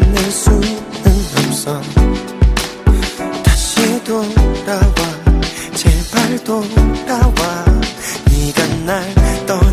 끝낼 수는 없어. 다시 돌아와. 제발 돌아와. 네가 날 떠나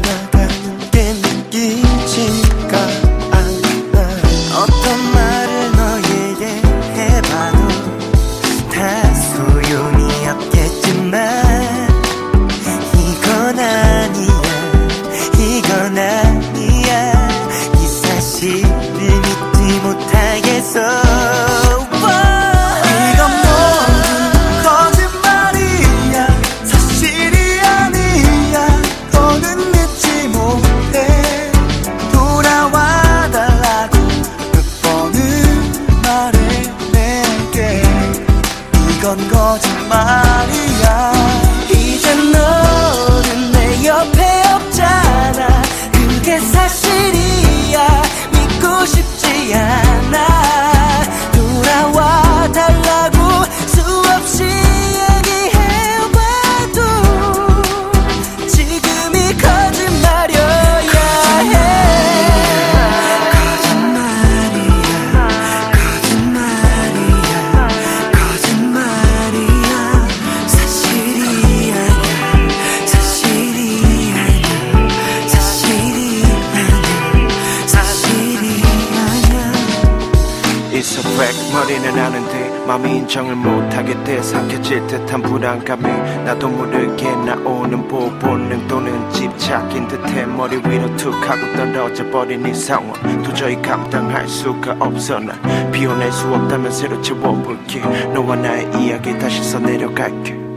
어떤 거짓말이 It's a fact. 머리는 아는데 마음이 인정을 못하게 돼 삼켜질 듯한 불안감이 나도 모르게 나오는 보본능 또는 집착인 듯해 머리 위로 툭 하고 떨어져 버린 이 상황. 도저히 감당할 수가 없어. 난 비워낼 수 없다면 새로 채워볼게. 너와 나의 이야기 다시 써내려갈게